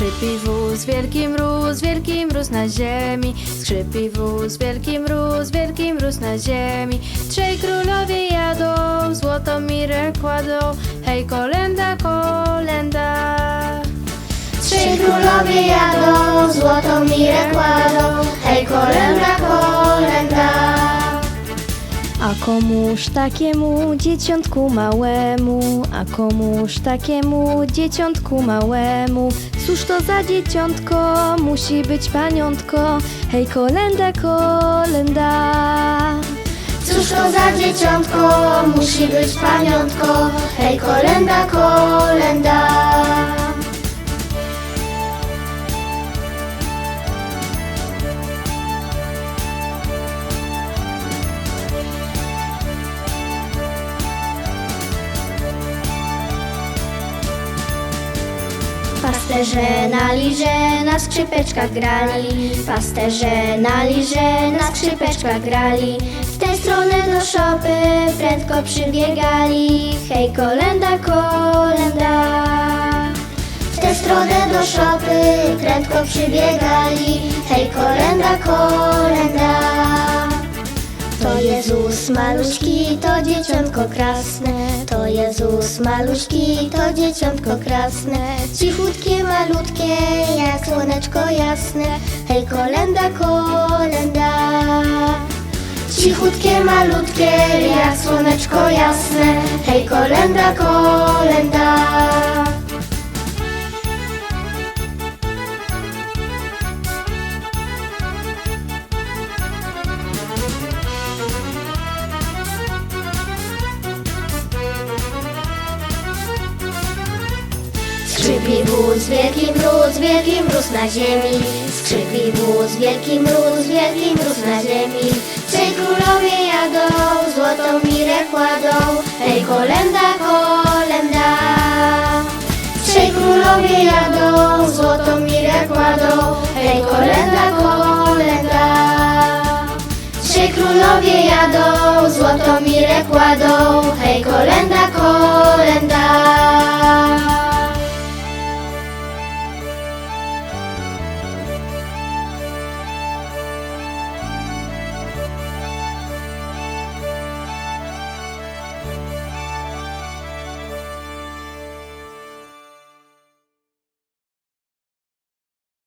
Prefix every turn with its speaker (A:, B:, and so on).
A: Skrzypi wóz, wielki mróz, wielki mróz na ziemi. Skrzypi wóz, wielki mróz, wielki mróz na ziemi. Trzej królowie jadą, złoto mirę kładą. Hej, kolenda, kolenda.
B: Trzej królowie jadą, złotą mirę kładą. Hej, kolenda.
A: A komuż takiemu dzieciątku małemu, a komuż takiemu dzieciątku małemu, cóż to za dzieciątko, musi być paniątko, hej kolenda, kolenda.
B: Cóż to za dzieciątko, musi być paniątko. Hej, kolenda, kolenda. Pasterze na liże na skrzypeczkach grali. Pasterze na liże na skrzypeczkach grali. W tę stronę do szopy prędko przybiegali. Hej kolenda, kolenda. W tę stronę do szopy prędko przybiegali. Hej kolenda, kolenda to Jezus maluśki, to dzieciątko krasne. To Jezus maluśki, to dzieciątko krasne. Cichutkie, malutkie, jak słoneczko jasne. Hej, kolenda, kolenda. Cichutkie, malutkie, jak słoneczko jasne. Hej, kolenda, kolenda. Skrzypi wóz, wielki mróz, wielki mróz na ziemi. Skrzypi wóz, wielki mróz, wielki mróz na ziemi. Trzej królowie jadą, złotą mirę kładą. Hej, kolenda, kolenda. Trzej królowie jadą, złotą mirę kładą. Hej, kolenda, kolenda. Trzej królowie jadą, złotą mirę kładą.